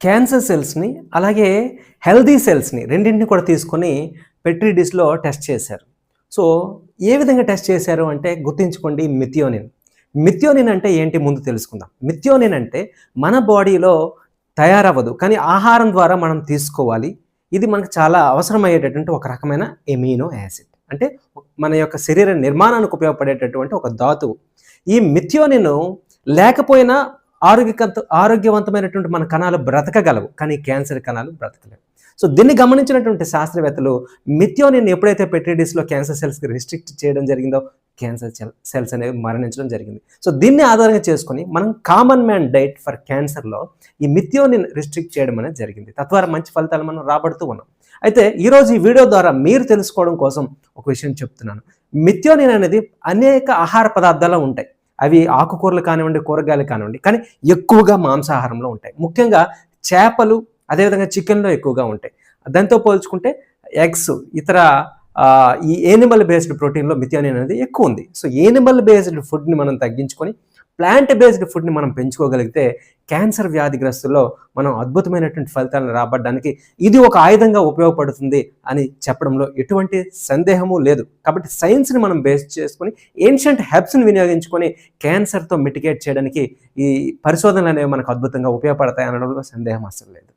Cancer సెల్స్ని అలాగే healthy సెల్స్ని రెండింటిని కూడా తీసుకొని పెట్రీ డిష్లో టెస్ట్ చేశారు. సో ఏ విధంగా టెస్ట్ చేశారు అంటే గుర్తుంచుకోండి మిథియోనిన్. మిథియోనిన్ అంటే ఏంటి ముందు తెలుసుకుందాం. మిథియోనిన్ అంటే మన బాడీలో తయారవ్వదు కానీ ఆహారం ద్వారా మనం తీసుకోవాలి. ఇది మనకు చాలా అవసరమయ్యేటటువంటి ఒక రకమైన ఎమినో యాసిడ్. అంటే మన యొక్క శరీర నిర్మాణానికి ఉపయోగపడేటటువంటి ఒక ధాతువు. ఈ మిథియోనిన్ లేకపోయినా ఆరోగ్యకంత ఆరోగ్యవంతమైనటువంటి మన కణాలు బ్రతకగలవు కానీ క్యాన్సర్ కణాలు బ్రతకలేవు. సో దీన్ని గమనించినటువంటి శాస్త్రవేత్తలు మిథ్యోనిన్ ఎప్పుడైతే పెట్రిడిస్లో క్యాన్సర్ సెల్స్కి రిస్ట్రిక్ట్ చేయడం జరిగిందో క్యాన్సర్ సెల్ సెల్స్ అనేవి మరణించడం జరిగింది. సో దీన్ని ఆధారంగా చేసుకొని మనం కామన్ మ్యాన్ డైట్ ఫర్ క్యాన్సర్లో ఈ మిథ్యోనిన్ రిస్ట్రిక్ట్ చేయడం అనేది జరిగింది. తద్వారా మంచి ఫలితాలు మనం రాబడుతూ ఉన్నాం. అయితే ఈరోజు ఈ వీడియో ద్వారా మీరు తెలుసుకోవడం కోసం ఒక విషయం చెప్తున్నాను. మిథ్యోనిన్ అనేది అనేక ఆహార పదార్థాలు ఉంటాయి. అవి ఆకుకూరలు కానివ్వండి కూరగాయలు కానివ్వండి కానీ ఎక్కువగా మాంసాహారంలో ఉంటాయి. ముఖ్యంగా చేపలు అదేవిధంగా చికెన్లో ఎక్కువగా ఉంటాయి. దాంతో పోల్చుకుంటే ఎగ్స్ ఇతర ఈ ఏనిమల్ బేస్డ్ ప్రోటీన్లో మిథియోనిన్ అనేది ఎక్కువ ఉంది. సో ఏనిమల్ బేస్డ్ ఫుడ్ని మనం తగ్గించుకొని ప్లాంట్ బేస్డ్ ఫుడ్ని మనం పెంచుకోగలిగితే క్యాన్సర్ వ్యాధిగ్రస్తుల్లో మనం అద్భుతమైనటువంటి ఫలితాలను రాబడడానికి ఇది ఒక ఆయుధంగా ఉపయోగపడుతుంది అని చెప్పడంలో ఎటువంటి సందేహము లేదు. కాబట్టి సైన్స్ని మనం బేస్ చేసుకొని ఏన్షియంట్ హెబ్స్ని వినియోగించుకొని క్యాన్సర్తో మిటిగేట్ చేయడానికి ఈ పరిశోధనలు అనేవి మనకు అద్భుతంగా ఉపయోగపడతాయి అనడంలో సందేహం అసలు లేదు.